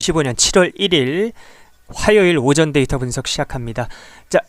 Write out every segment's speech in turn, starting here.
2015년 7월 1일 화요일 오전 데이터 분석 시작합니다. 자,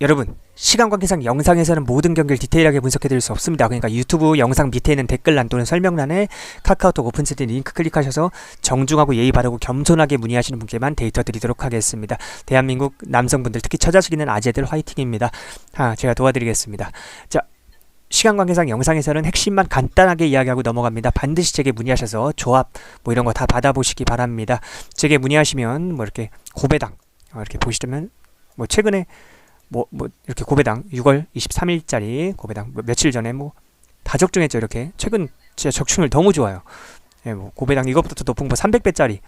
여러분 시간 관계상 영상에서는 모든 경기를 디테일하게 분석해 드릴 수 없습니다. 그러니까 유튜브 영상 밑에 있는 댓글란 또는 설명란에 카카오톡 오픈 채팅 링크 클릭하셔서 정중하고 예의 바르고 겸손하게 문의하시는 분께만 데이터 드리도록 하겠습니다. 대한민국 남성분들 특히 처자식 있는 아재들 화이팅입니다. 아, 제가 도와드리겠습니다. 자, 시간 관계상 영상에서는 핵심만 간단하게 이야기하고 넘어갑니다. 반드시 제게 문의하셔서 조합 뭐 이런 거 다 받아보시기 바랍니다. 제게 문의하시면 뭐 이렇게 고배당 어, 이렇게 보시면 뭐 최근에 뭐, 뭐 이렇게 고배당 6월 23일짜리 고배당 뭐 며칠 전에 뭐 다 적중했죠 이렇게 최근 진짜 적중률 너무 좋아요. 예, 뭐 고배당 이것부터 높은 거 300배짜리,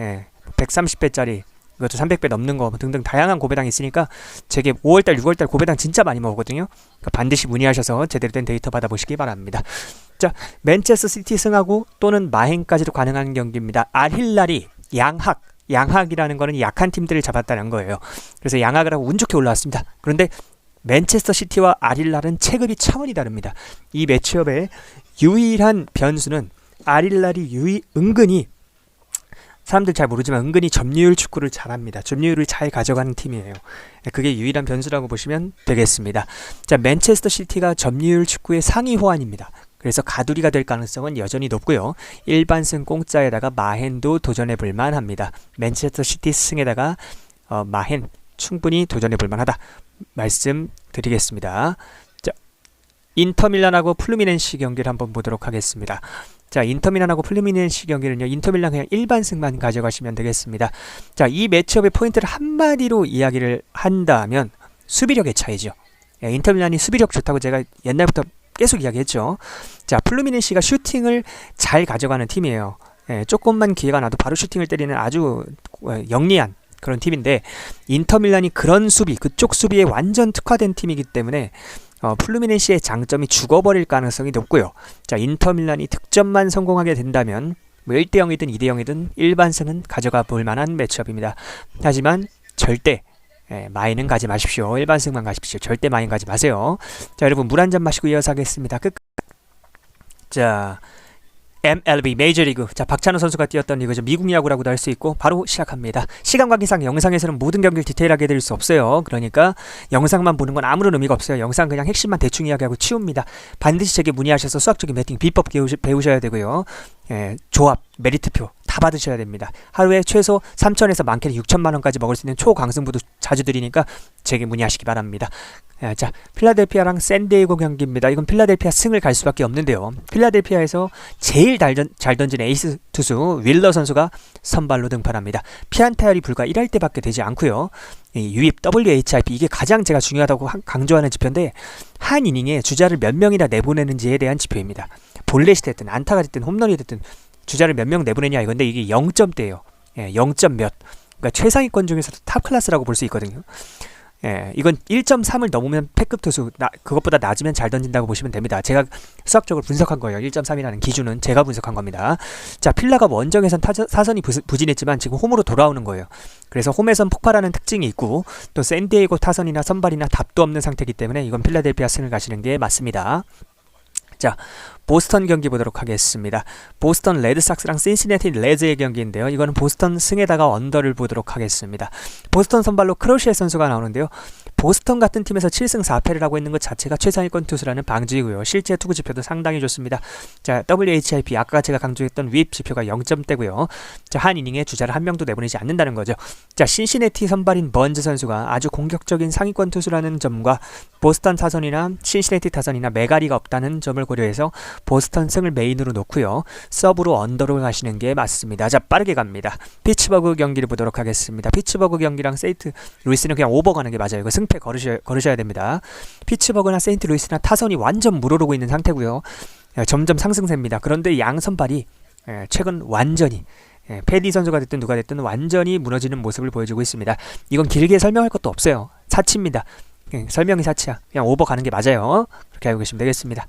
예, 130배짜리 이것도 300배 넘는 거 등등 다양한 고배당이 있으니까 제게 5월달, 6월달 고배당 진짜 많이 먹거든요. 그러니까 반드시 문의하셔서 제대로 된 데이터 받아보시기 바랍니다. 자, 맨체스터 시티 승하고 또는 마행까지도 가능한 경기입니다. 알힐날이 양학, 양학이라는 거는 약한 팀들을 잡았다는 거예요. 그래서 양학을 하고 운 좋게 올라왔습니다. 그런데 맨체스터 시티와 아릴랄은 체급이 차원이 다릅니다. 이 매치업의 유일한 변수는 아릴랄이 유이 은근히 사람들 잘 모르지만 은근히 점유율 축구를 잘합니다. 점유율을 잘 가져가는 팀이에요. 그게 유일한 변수라고 보시면 되겠습니다. 자, 맨체스터 시티가 점유율 축구의 상위 호환입니다. 그래서 가두리가 될 가능성은 여전히 높고요. 일반승 공짜에다가 마헨도 도전해 볼 만합니다. 맨체스터 시티 승에다가 어, 마헨 충분히 도전해 볼 만하다. 말씀드리겠습니다. 자, 인터밀란하고 플루미넨시 경기를 한번 보도록 하겠습니다. 자, 인터밀란하고 플루미넨시 경기는요. 인터밀란 그냥 일반 승만 가져가시면 되겠습니다. 자, 이 매치업의 포인트를 한마디로 이야기를 한다면 수비력의 차이죠. 예, 인터밀란이 수비력 좋다고 제가 옛날부터 계속 이야기했죠. 자, 플루미넨시가 슈팅을 잘 가져가는 팀이에요. 예, 조금만 기회가 나도 바로 슈팅을 때리는 아주 어, 영리한 그런 팀인데 인터밀란이 그런 수비, 그쪽 수비에 완전 특화된 팀이기 때문에 어, 플루미넨시의 장점이 죽어버릴 가능성이 높고요. 자, 인터밀란이 득점만 성공하게 된다면 뭐 1대 0이든 2대 0이든 일반승은 가져가 볼 만한 매치업입니다. 하지만 절대 예, 마이는 가지 마십시오. 일반승만 가십시오. 절대 마인 가지 마세요. 자, 여러분 물 한 잔 마시고 이어서 하겠습니다. 끝. 자, MLB 메이저리그. 자 박찬호 선수가 뛰었던 리그죠. 미국 야구라고도 할 수 있고 바로 시작합니다. 시간 관계상 영상에서는 모든 경기를 디테일하게 드릴 수 없어요. 그러니까 영상만 보는 건 아무런 의미가 없어요. 영상 그냥 핵심만 대충 이야기하고 치웁니다. 반드시 제게 문의하셔서 수학적인 배팅 비법 배우셔야 되고요. 예, 조합 메리트표 다 받으셔야 됩니다. 하루에 최소 3천에서 많게는 6천만 원까지 먹을 수 있는 초강승부도 자주 드리니까 제게 문의하시기 바랍니다. 아, 자, 필라델피아랑 샌디에고 경기입니다. 이건 필라델피아 승을 갈 수밖에 없는데요. 필라델피아에서 제일 잘, 던, 잘 던진 에이스 투수 윌러 선수가 선발로 등판합니다. 피안타율이 불과 1할 때밖에 되지 않고요. 이 유입 WHIP 이게 가장 제가 중요하다고 강조하는 지표인데 한 이닝에 주자를 몇 명이나 내보내는지에 대한 지표입니다. 볼넷이 됐든 안타가 됐든 홈런이 됐든 주자를 몇 명 내보내냐 이건데 이게 0점대예요. 예, 0점 몇. 그러니까 최상위권 중에서도 탑 클래스라고 볼 수 있거든요. 예, 이건 1.3을 넘으면 패급 투수, 나, 그것보다 낮으면 잘 던진다고 보시면 됩니다. 제가 수학적으로 분석한 거예요. 1.3이라는 기준은 제가 분석한 겁니다. 자, 필라가 원정에선 타저, 사선이 부, 부진했지만 지금 홈으로 돌아오는 거예요. 그래서 홈에선 폭발하는 특징이 있고 또 샌디에이고 타선이나 선발이나 답도 없는 상태이기 때문에 이건 필라델피아 승을 가시는 게 맞습니다. 자, 보스턴 경기 보도록 하겠습니다. 보스턴 레드삭스랑 신시내티 레즈의 경기인데요. 이거는 보스턴 승에다가 언더를 보도록 하겠습니다. 보스턴 선발로 크로시에 선수가 나오는데요. 보스턴 같은 팀에서 7승 4패를 하고 있는 것 자체가 최상위권 투수라는 방지이고요. 실제 투구 지표도 상당히 좋습니다. 자, WHIP 아까 제가 강조했던 윗 지표가 0점대고요. 자, 한 이닝에 주자를 한 명도 내보내지 않는다는 거죠. 자, 신시내티 선발인 번즈 선수가 아주 공격적인 상위권 투수라는 점과 보스턴 타선이나 신시내티 타선이나 메가리가 없다는 점을 고려해서 보스턴 승을 메인으로 놓고요. 서브로 언더로 가시는 게 맞습니다. 자, 빠르게 갑니다. 피츠버그 경기를 보도록 하겠습니다. 피츠버그 경기랑 세이트 루이스는 그냥 오버 가는 게 맞아요. 승패 걸으셔야, 걸으셔야 됩니다. 피츠버그나 세인트 루이스나 타선이 완전 물오르고 있는 상태고요. 예, 점점 상승세입니다. 그런데 양 선발이 예, 최근 완전히 예, 패디 선수가 됐든 누가 됐든 완전히 무너지는 모습을 보여주고 있습니다. 이건 길게 설명할 것도 없어요. 사치입니다. 설명이 사치야. 그냥 오버 가는 게 맞아요. 그렇게 알고 계시면 되겠습니다.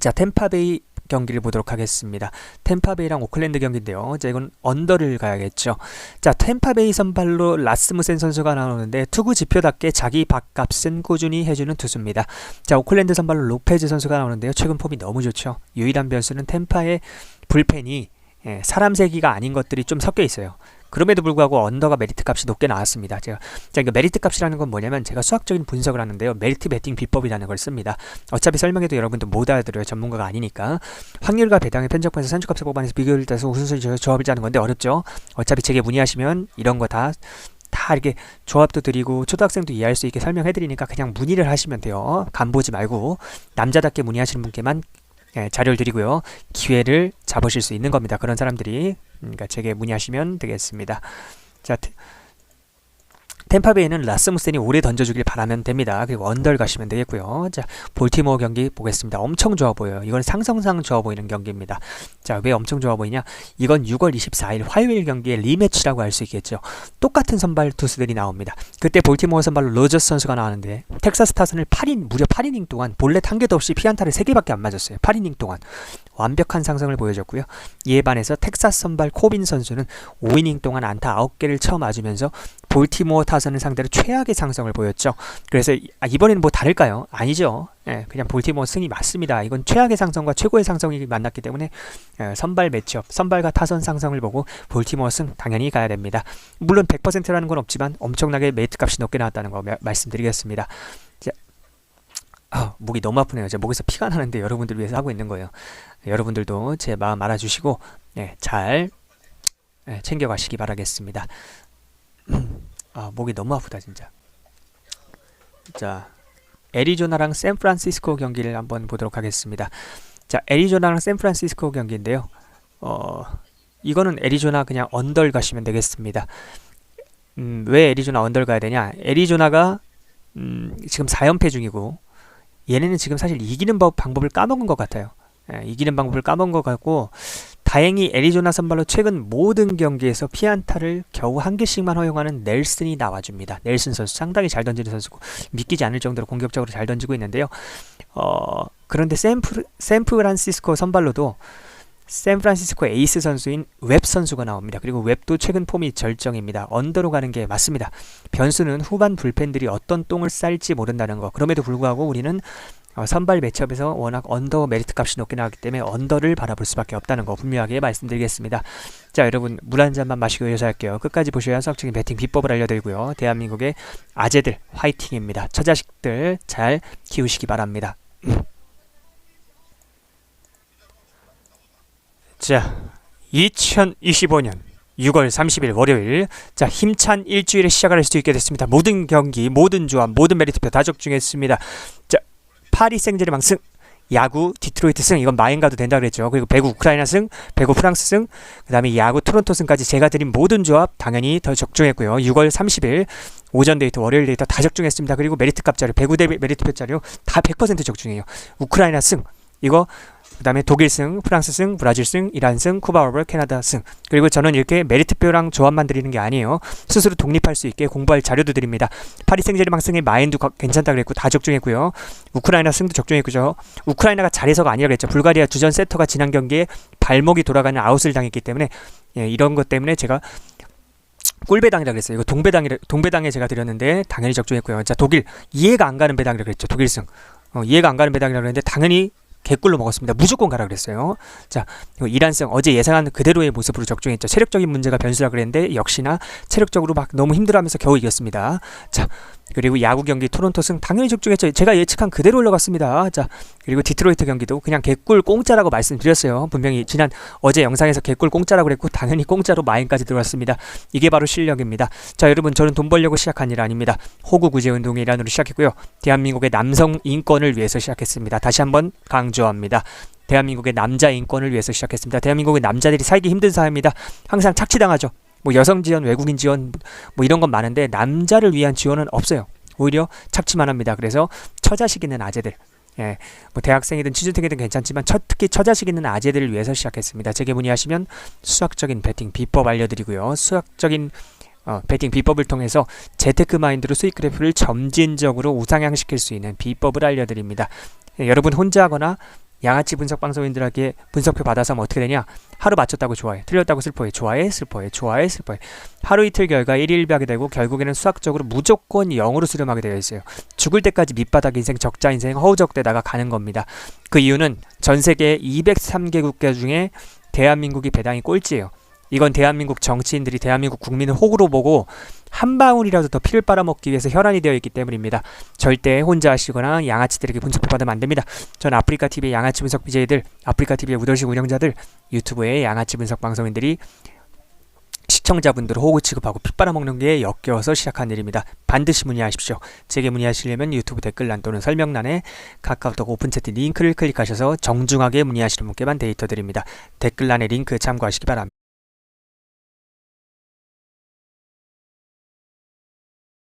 자, 템파베이 경기를 보도록 하겠습니다. 템파베이랑 오클랜드 경기인데요. 자, 이건 언더를 가야겠죠. 자, 템파베이 선발로 라스무센 선수가 나오는데 투구 지표답게 자기 밥값은 꾸준히 해주는 투수입니다. 자, 오클랜드 선발로 로페즈 선수가 나오는데요. 최근 폼이 너무 좋죠. 유일한 변수는 템파의 불펜이 예, 사람 세기가 아닌 것들이 좀 섞여 있어요. 그럼에도 불구하고 언더가 메리트 값이 높게 나왔습니다. 제가 자, 이거 메리트 값이라는 건 뭐냐면 제가 수학적인 분석을 하는데요. 메리트 베팅 비법이라는 걸 씁니다. 어차피 설명해도 여러분도 못 알아들어요. 전문가가 아니니까. 확률과 배당의 편적분에서 산출값을 뽑아내서 비교를 따서 우선순위 조합을 짜는 건데 어렵죠. 어차피 제게 문의하시면 이런 거다다 이렇게 조합도 드리고 초등학생도 이해할 수 있게 설명해 드리니까 그냥 문의를 하시면 돼요. 간 보지 말고 남자답게 문의하시는 분께만 예, 자료를 드리고요. 기회를 잡으실 수 있는 겁니다. 그런 사람들이 그러니까 제게 문의하시면 되겠습니다. 자, 테- 템파베이는 라스무센이 오래 던져주길 바라면 됩니다. 그리고 언덜 가시면 되겠고요. 자, 볼티모어 경기 보겠습니다. 엄청 좋아 보여요. 이건 상성상 좋아 보이는 경기입니다. 자, 왜 엄청 좋아 보이냐? 이건 6월 24일 화요일 경기의 리매치라고 할 수 있겠죠. 똑같은 선발 투수들이 나옵니다. 그때 볼티모어 선발로 로저스 선수가 나왔는데 텍사스 타선을 8인 무려 8이닝 동안 볼넷 한 개도 없이 피안타를 3개밖에 안 맞았어요. 8이닝 동안 완벽한 상승을 보여줬고요. 이에 반해서 텍사스 선발 코빈 선수는 5이닝 동안 안타 9개를 처음 맞으면서 볼티모어 타선을 상대로 최악의 상승을 보였죠. 그래서 이- 아, 이번에는 뭐 다를까요? 아니죠. 예, 그냥 볼티모어 승이 맞습니다. 이건 최악의 상승과 최고의 상승이 만났기 때문에 예, 선발 매치업, 선발과 타선 상승을 보고 볼티모어 승 당연히 가야 됩니다. 물론 100%라는 건 없지만 엄청나게 메이트 값이 높게 나왔다는 거 마- 말씀드리겠습니다. 자, 아, 목이 너무 아프네요. 제 목에서 피가 나는데 여러분들 위해서 하고 있는 거예요. 여러분들도 제 마음 알아주시고 예, 잘 예, 챙겨가시기 바라겠습니다. 아 목이 너무 아프다 진짜. 자 애리조나랑 샌프란시스코 경기를 한번 보도록 하겠습니다. 자 애리조나랑 샌프란시스코 경기인데요. 어 이거는 애리조나 그냥 언덜 가시면 되겠습니다. 음, 왜 애리조나 언덜 가야 되냐? 애리조나가 음, 지금 4연패 중이고 얘네는 지금 사실 이기는 법, 방법을 까먹은 것 같아요. 예, 이기는 방법을 까먹은 것 같고 다행히 애리조나 선발로 최근 모든 경기에서 피안타를 겨우 한 개씩만 허용하는 넬슨이 나와줍니다. 넬슨 선수 상당히 잘 던지는 선수고 믿기지 않을 정도로 공격적으로 잘 던지고 있는데요. 어, 그런데 샌프, 샌프란시스코 선발로도 샌프란시스코 에이스 선수인 웹 선수가 나옵니다. 그리고 웹도 최근 폼이 절정입니다. 언더로 가는 게 맞습니다. 변수는 후반 불펜들이 어떤 똥을 쌀지 모른다는 거. 그럼에도 불구하고 우리는 어, 선발 매치업에서 워낙 언더 메리트 값이 높게 나왔기 때문에 언더를 바라볼 수밖에 없다는 거 분명하게 말씀드리겠습니다. 자 여러분 물 한 잔만 마시고 이어서 할게요. 끝까지 보셔야 수학적인 배팅 비법을 알려드리고요. 대한민국의 아재들 화이팅입니다. 처자식들 잘 키우시기 바랍니다. 자 2025년 6월 30일 월요일 자 힘찬 일주일의 시작을 할 수 있게 됐습니다. 모든 경기, 모든 조합, 모든 메리트표 다 적중했습니다. 자 파리 생제르맹 승, 야구 디트로이트 승 이건 마인 가도 된다 그랬죠. 그리고 배구 우크라이나 승, 배구 프랑스 승, 그다음에 야구 토론토 승까지 제가 드린 모든 조합 당연히 더 적중했고요. 6월 30일 오전 데이터, 월요일 데이터 다 적중했습니다. 그리고 메리트 값 자료, 배구 대 메리트 표 자료 다 100% 적중해요. 우크라이나 승 이거 그 다음에 독일 승, 프랑스 승, 브라질 승, 이란 승, 쿠바 오버, 캐나다 승. 그리고 저는 이렇게 메리트표랑 조합만 드리는 게 아니에요. 스스로 독립할 수 있게 공부할 자료도 드립니다. 파리 생제르맹 승의 마인도 거- 괜찮다 그랬고 다 적중했고요. 우크라이나 승도 적중했고요. 우크라이나가 잘해서가 아니라 그랬죠. 불가리아 주전 세터가 지난 경기에 발목이 돌아가는 아웃을 당했기 때문에 예, 이런 것 때문에 제가 꿀배당이라 그랬어요. 이거 동배당이라 동배당에 제가 드렸는데 당연히 적중했고요. 자 독일 이해가 안 가는 배당이라 그랬죠. 독일 승 어, 이해가 안 가는 배당이라 그랬는데 당연히 개꿀로 먹었습니다. 무조건 가라 그랬어요. 자, 이란성 어제 예상한 그대로의 모습으로 적중했죠. 체력적인 문제가 변수라 그랬는데 역시나 체력적으로 막 너무 힘들어하면서 겨우 이겼습니다. 자, 그리고 야구 경기 토론토 승 당연히 적중했죠. 제가 예측한 그대로 올라갔습니다. 자, 그리고 디트로이트 경기도 그냥 개꿀 공짜라고 말씀드렸어요. 분명히 지난 어제 영상에서 개꿀 공짜라고 그랬고 당연히 공짜로 마인까지 들어왔습니다. 이게 바로 실력입니다. 자, 여러분 저는 돈 벌려고 시작한 일 아닙니다. 호구 구제 운동의 일환으로 시작했고요. 대한민국의 남성 인권을 위해서 시작했습니다. 다시 한번 강조합니다. 대한민국의 남자 인권을 위해서 시작했습니다. 대한민국의 남자들이 살기 힘든 사회입니다. 항상 착취당하죠. 뭐 여성 지원, 외국인 지원 뭐 이런 건 많은데 남자를 위한 지원은 없어요. 오히려 착취만 합니다. 그래서 처자식 있는 아재들 예, 뭐 대학생이든 취준생이든 괜찮지만 처, 특히 처자식 있는 아재들을 위해서 시작했습니다. 제게 문의하시면 수학적인 배팅 비법 알려드리고요. 수학적인 어, 배팅 비법을 통해서 재테크 마인드로 수익 그래프를 점진적으로 우상향시킬 수 있는 비법을 알려드립니다. 예, 여러분 혼자 하거나 양아치 분석 방송인들에게 분석표 받아서 하면 어떻게 되냐? 하루 맞췄다고 좋아해, 틀렸다고 슬퍼해, 좋아해, 슬퍼해, 좋아해, 슬퍼해. 하루 이틀 결과 일일비하게 되고 결국에는 수학적으로 무조건 0으로 수렴하게 되어 있어요. 죽을 때까지 밑바닥 인생, 적자 인생, 허우적대다가 가는 겁니다. 그 이유는 전 세계 203개국가 중에 대한민국이 배당이 꼴찌예요. 이건 대한민국 정치인들이 대한민국 국민을 호구로 보고 한 방울이라도 더 피를 빨아먹기 위해서 혈안이 되어 있기 때문입니다. 절대 혼자 하시거나 양아치들에게 분석을 받으면 안 됩니다. 전 아프리카 TV의 양아치 분석 BJ들, 아프리카 TV의 우돌식 운영자들, 유튜브의 양아치 분석 방송인들이 시청자분들을 호구 취급하고 피 빨아먹는 게 역겨워서 시작한 일입니다. 반드시 문의하십시오. 제게 문의하시려면 유튜브 댓글란 또는 설명란에 카카오톡 오픈채팅 링크를 클릭하셔서 정중하게 문의하시는 분께만 데이터 드립니다. 댓글란에 링크 참고하시기 바랍니다.